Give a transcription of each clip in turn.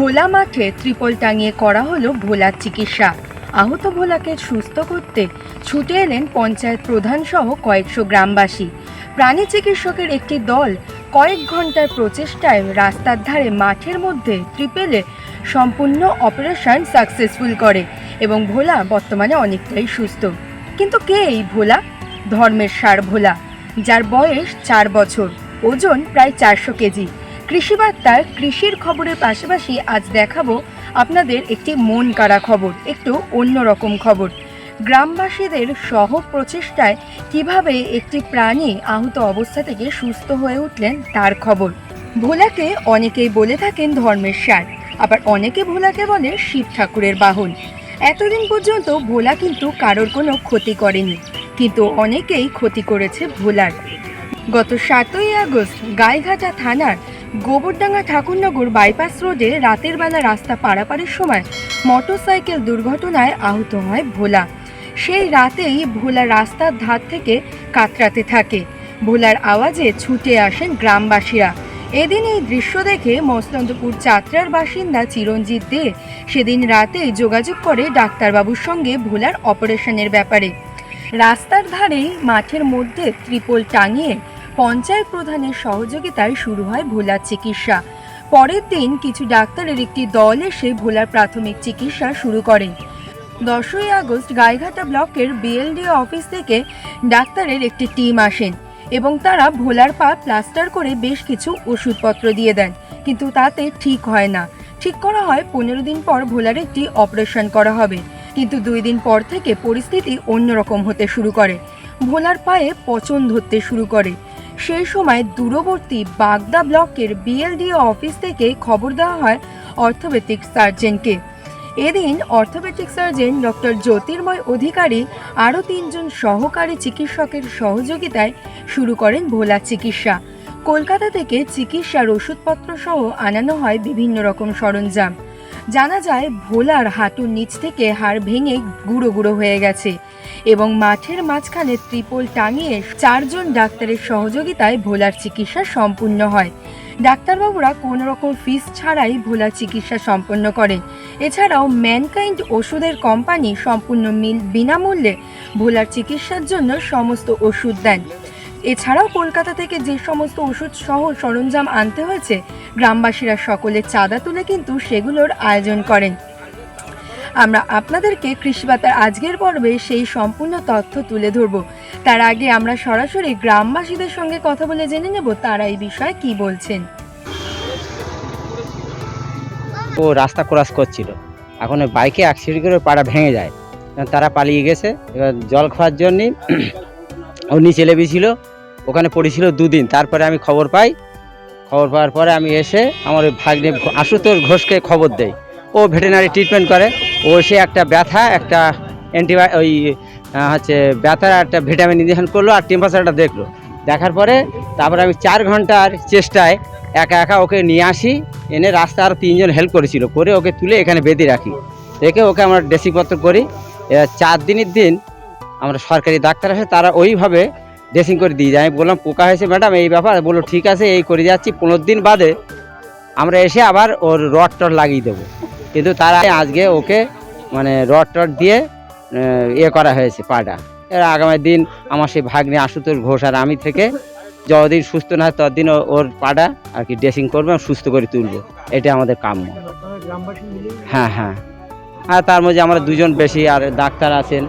খোলা মাঠে ত্রিপল টাঙিয়ে করা হলো ভোলার চিকিৎসা। আহত ভোলাকে সুস্থ করতে ছুটে এলেন পঞ্চায়েত প্রধান সহ কয়েকশো গ্রামবাসী। প্রাণী চিকিৎসকের একটি দল কয়েক ঘণ্টার প্রচেষ্টায় রাস্তার ধারে মাঠের মধ্যে ত্রিপেলে সম্পূর্ণ অপারেশন সাকসেসফুল করে এবং ভোলা বর্তমানে অনেকটাই সুস্থ। কিন্তু কে এই ভোলা? ধর্মের সার ভোলা, যার বয়স চার বছর, ওজন প্রায় চারশো কেজি। কৃষি বার্তার কৃষির খবরের পাশাপাশি আজ দেখাবো আপনাদের একটি মন কাড়া খবর, একটু অন্যরকম খবর। গ্রামবাসীদের সহ প্রচেষ্টায় কীভাবে একটি প্রাণী আহত অবস্থা থেকে সুস্থ হয়ে উঠলেন তার খবর। ভোলাকে অনেকেই বলে থাকেন ধর্মের সার আবার অনেকে ভোলাকে বলে শিব ঠাকুরের বাহন। এতদিন পর্যন্ত ভোলা কিন্তু কারোর কোনো ক্ষতি করেনি, কিন্তু অনেকেই ক্ষতি করেছে ভোলার। গত সাতই আগস্ট গাইঘাটা থানার গোবরডাঙ্গা ঠাকুরনগর বাইপাস রোডে রাতের বেলা রাস্তা পারাপারের সময় মোটরসাইকেল দুর্ঘটনায় আহত হয় ভোলা। সেই রাতেই ভোলা রাস্তার ধার থেকে কাতরাতে থাকে। ভোলার আওয়াজে ছুটে আসেন গ্রামবাসীরা। এদিন এই দৃশ্য দেখে মসলন্দপুর চাত্রার বাসিন্দা চিরঞ্জিত দে সেদিন রাতে যোগাযোগ করে ডাক্তারবাবুর সঙ্গে ভোলার অপারেশনের ব্যাপারে। রাস্তার ধারেই মাঠের মধ্যে ত্রিপল টাঙিয়ে পঞ্চায়েত প্রধানের সহযোগিতায় শুরু হয় ভোলার চিকিৎসা। পরের দিন কিছু ডাক্তারের একটি দল এসে ভোলার প্রাথমিক চিকিৎসা শুরু করে দশই আগস্ট গাইঘাটা ব্লকের বিএলডিও অফিস থেকে ডাক্তারের একটি টিম আসেন এবং তারা ভোলার পা প্লাস্টার করে বেশ কিছু ওষুধপত্র দিয়ে দেন, কিন্তু তাতে ঠিক হয় না। ঠিক করা হয় পনেরো দিন পর ভোলার একটি অপারেশন করা হবে, কিন্তু দুই দিন পর থেকে পরিস্থিতি অন্যরকম হতে শুরু করে। ভোলার পায়ে পচন ধরতে শুরু করে। সেই সময় দূরবর্তী বাগদা ব্লকের বিএলডিও অফিস থেকে খবর দেওয়া হয় অর্থোপেডিক সার্জেনকে। এদিন orthopaedic surgeon doctor Jyotirmoy Adhikari আরও তিনজন সহকারী চিকিৎসকের সহযোগিতায় শুরু করেন ভোলা চিকিৎসা। কলকাতা থেকে চিকিৎসার ওষুধপত্র সহ আনানো হয় বিভিন্ন রকম সরঞ্জাম। জানা যায়, ভোলার হাঁটুর নিচ থেকে হাড় ভেঙে গুঁড়ো গুঁড়ো হয়ে গেছে এবং মাঠের মাঝখানে ত্রিপল টাঙিয়ে চারজন ডাক্তারের সহযোগিতায় ভোলার চিকিৎসা সম্পূর্ণ হয়। ডাক্তারবাবুরা কোনো রকম ফিস ছাড়াই ভোলার চিকিৎসা সম্পন্ন করেন। এছাড়াও ম্যানকাইন্ড ওষুধের কোম্পানি সম্পূর্ণ মিল বিনামূল্যে ভোলার চিকিৎসার জন্য সমস্ত ওষুধ দেন। এছাড়াও কলকাতা থেকে যে সমস্ত ওষুধ সহ সরঞ্জাম আনতে হয়েছে, গ্রামবাসীরা সকলে চাঁদা তুলে কিন্তু সেগুলোর আয়োজন করেন। আমরা আপনাদেরকে কৃষিবাতার আজকের পর্বে সেই সম্পূর্ণ তথ্য তুলে ধরব। তার আগে আমরা সরাসরি গ্রামবাসীদের সঙ্গে কথা বলে জেনে নেব তারা এই বিষয়ে কি বলছেন। ও রাস্তা ক্রস করছিল। এখন বাইকে অ্যাক্সিডেন্ট করে পাড়া ভেঙে যায়। তারা পালিয়ে গেছে। এবার জল খাওয়ার জন্যে ও নিচে লেবেছিল ওখানে পড়েছিল দুদিন। তারপরে আমি খবর পাই, খবর পাওয়ার পরে আমি এসে আমার ওই ভাগ্নে আশুতোষ ঘোষকে খবর দেই। ও ভেটেনারি ট্রিটমেন্ট করে, ও সে একটা ব্যথা, একটা অ্যান্টিবাই ওই হচ্ছে ব্যথার একটা ভিটামিন ইঞ্জেকশন করল আর টেম্পারেচারটা দেখল। দেখার পরে তারপরে আমি চার ঘণ্টার চেষ্টায় একা একা ওকে নিয়ে আসি, এনে রাস্তা আর তিনজন হেল্প করেছিল। করে ওকে তুলে এখানে বেঁধে রাখি। রেখে ওকে আমরা ড্রেসিংপত্র করি। চার দিনের দিন আমরা সরকারি ডাক্তার আসে তারা ওইভাবে ড্রেসিং করে দিয়ে যায়। আমি বললাম পোকা হয়েছে ম্যাডাম এই ব্যাপার। বলল ঠিক আছে এই করে যাচ্ছি। পনেরো দিন বাদে আমরা এসে আবার ওর রড টড লাগিয়ে দেবো। কিন্তু তারা আজকে ওকে মানে রড টড দিয়ে ইয়ে করা হয়েছে পাটা। এর আগামী দিন আমার সেই ভাগ্নে আশুতোষ ঘোষ আর আমি থেকে যতদিন সুস্থ না হয় ততদিন ওর পাটা আর কি ড্রেসিং করব সুস্থ করে তুলবো। এটা আমাদের কাম্য। হ্যাঁ হ্যাঁ। আর তার মধ্যে আমরা দুজন বেশি আর ডাক্তার আছেন।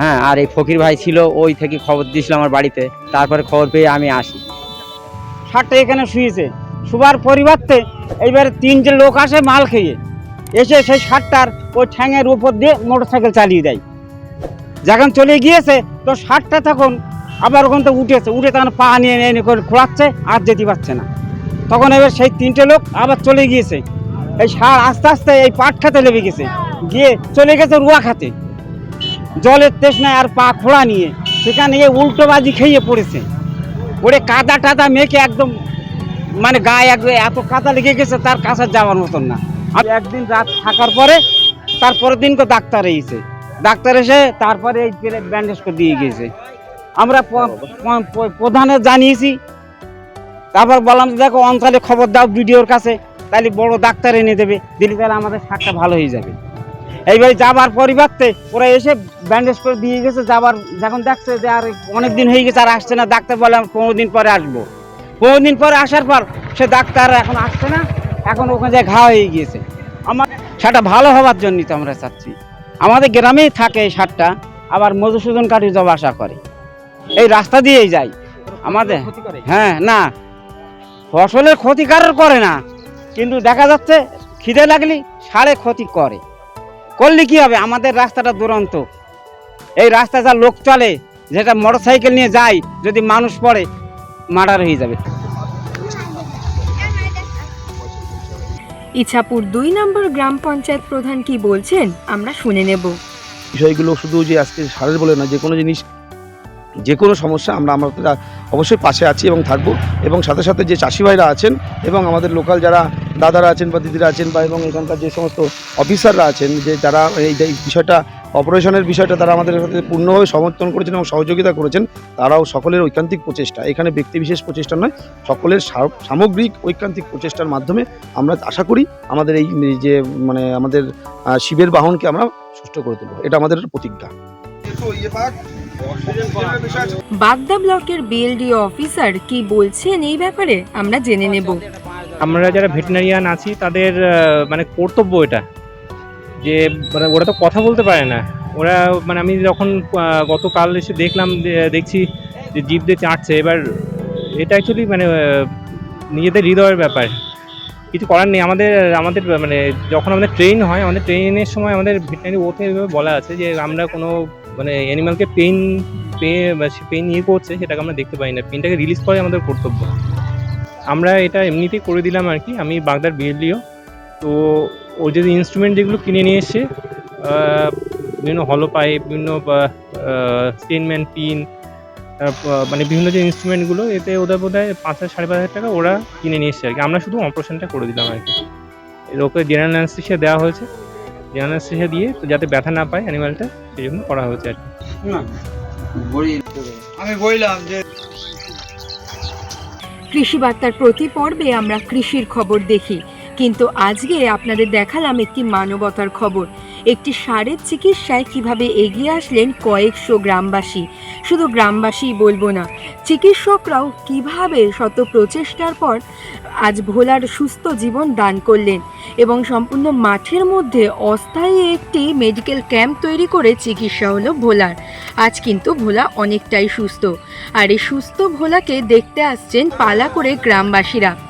হ্যাঁ আর এই ফকির ভাই ছিল, ওই থেকে খবর দিয়েছিল আমার বাড়িতে। তারপরে খবর পেয়ে আমি আসি। ষাটটা এখানে শুয়েছে। শুবার পরিবর্তে এইবারে তিনটে লোক আসে মাল খেয়ে, এসে সেই ষাটটার ওই ঠ্যাঙের উপর দিয়ে মোটর সাইকেল চালিয়ে দেয়। যখন চলে গিয়েছে, তো ষাটটা তখন আবার ওখান থেকে উঠেছে। উঠে তখন পা নিয়ে নিয়ে করে খোলাচ্ছে, আর যেতে পারছে না। তখন এবার সেই তিনটে লোক আবার চলে গিয়েছে। এই সার আস্তে আস্তে এই পাট খাতে লেগে গেছে। গিয়ে চলে গেছে রুয়া খাতে জলের তৃষ্ণায় আর পা খোলা নিয়ে। সেখানে গিয়ে উল্টোবাজি খেয়ে পড়েছে। ওরে কাদা টাদা মেখে একদম মানে গায়ে একদম এত কাদা লেগে গেছে তার কাছে যাওয়ার মতন না। আর একদিন রাত থাকার পরে তারপরের দিন তো ডাক্তার এসেছে। ডাক্তার এসে তারপরে এই পেলে ব্যান্ডেজ করে দিয়ে গিয়েছে। আমরা প্রধানে জানিয়েছি। তারপর বললাম যে দেখো অঞ্চলে খবর দাও ভিডিওর কাছে। তাহলে বড় ডাক্তার এনে দেবে। দিলে তাহলে আমাদের শাকটা ভালো হয়ে যাবে। এইবারে যাবার পরিবর্তে ওরা এসে ব্যান্ডেজ করে দিয়ে গেছে যাবার যখন দেখছে যে আর অনেক দিন হয়ে গেছে আর আসছে না ডাক্তার বলে আমি পনেরো দিন পরে আসব। পনেরো দিন পরে আসার পর সে ডাক্তার এখন আসছে না এখন ওখানে যে ঘা হয়ে গিয়েছে। আমার সেটা ভালো হওয়ার জন্যই তো আমরা চাচ্ছি। আমাদের গ্রামেই থাকে এই সারটা আবার মধুসূদন কাঠি জব আশা করে। এই রাস্তা দিয়েই যায়। আমাদের হ্যাঁ না। ফসলের ক্ষতিকারক করে না। কিন্তু দেখা যাচ্ছে খিদে লাগলে সারে ক্ষতি করে। করলে কি হবে? আমাদের রাস্তাটা দুরন্ত। এই রাস্তা যা লোক চলে যেটা মোটর সাইকেল নিয়ে যায় যদি মানুষ পড়ে মার্ডার হয়ে যাবে। ইছাপুর দুই নম্বর গ্রাম পঞ্চায়েত প্রধান কি বলছেন আমরা শুনে নেব। বিষয়গুলো শুধু যে আজকে সারের বলে না যে কোনো জিনিস যে কোনো সমস্যা আমরা আমরা অবশ্যই পাশে আছি এবং থাকব এবং সাথে সাথে যে চাষি ভাইরা আছেন এবং আমাদের লোকাল যারা দাদারা আছেন বা দিদিরা আছেন বা এবং এখানকার যে সমস্ত অফিসাররা আছেন যে যারা এই বিষয়টা, অপারেশনের বিষয়টা তারা আমাদের সাথে পূর্ণভাবে সমর্থন করেছেন এবং সহযোগিতা করেছেন, তারাও সকলের ঐকান্তিক প্রচেষ্টা। এখানে ব্যক্তিবিশেষ প্রচেষ্টা নয়, সকলের সামগ্রিক ঐকান্তিক প্রচেষ্টার মাধ্যমে আমরা আশা করি আমাদের এই যে মানে আমাদের শিবের বাহনকে আমরা সুষ্ঠু করে তুলব। এটা আমাদের প্রতিজ্ঞা। বাগদা ব্লকের বিএলডিও অফিসার কি বলছেন এই ব্যাপারে আমরা জেনে নেব। আমরা যারা ভেটেনারিয়ান আছি, তাদের মানে কর্তব্য এটা। যে মানে ওরা তো কথা বলতে পারে না। ওরা মানে আমি যখন গতকাল এসে দেখলাম দেখছি যে জীব দিয়ে চাটছে, এবার এটা অ্যাকচুয়ালি মানে নিজেদের হৃদয়ের ব্যাপার। কিছু করার নেই। আমাদের আমাদের মানে যখন আমাদের ট্রেন হয়, আমাদের ট্রেনের সময় আমাদের ভেটেনারি ওতে বলা আছে যে, আমরা কোনো মানে অ্যানিমালকে পেন পেইন পেইন ইয়ে করছে সেটাকে আমরা দেখতে পাই না। পেইনটাকে রিলিজ করাই আমাদের কর্তব্য। আমরা এটা এমনিতেই করে দিলাম আর কি। আমি বাগদার বিএলডিও। তো ও যে ইনস্ট্রুমেন্ট যেগুলো কিনে নিয়ে এসে বিভিন্ন হলো পাইপ বিভিন্ন স্টেনম্যান পিন মানে বিভিন্ন যে ইনস্ট্রুমেন্টগুলো এতে ওদের বোধ হয় পাঁচ হাজার, সাড়ে পাঁচ হাজার টাকা ওরা কিনে নিয়ে এসছে আর কি। আমরা শুধু অপারেশনটা করে দিলাম আর কি। ওকে জেনারেল অ্যানাস্থেশিয়া দেওয়া হয়েছে। জেনারেল শেষে দিয়ে তো যাতে ব্যথা না পায় অ্যানিমালটা সেই জন্য করা হয়েছে আর কি। আমি বললাম যে কৃষি বার্তার প্রতি পর্বে আমরা কৃষির খবর দেখি কিন্তু আজকে আপনাদের দেখালাম একটি মানবতার খবর। একটি সারের চিকিৎসায় কীভাবে এগিয়ে আসলেন কয়েকশো গ্রামবাসী? শুধু গ্রামবাসীই বলব না, চিকিৎসকরাও কীভাবে শত প্রচেষ্টার পর আজ ভোলার সুস্থ জীবন দান করলেন এবং সম্পূর্ণ মাঠের মধ্যে অস্থায়ী একটি মেডিকেল ক্যাম্প তৈরি করে চিকিৎসা হলো ভোলার। আজ কিন্তু ভোলা অনেকটাই সুস্থ। আর এই সুস্থ ভোলাকে দেখতে আসছেন পালা করে গ্রামবাসীরা।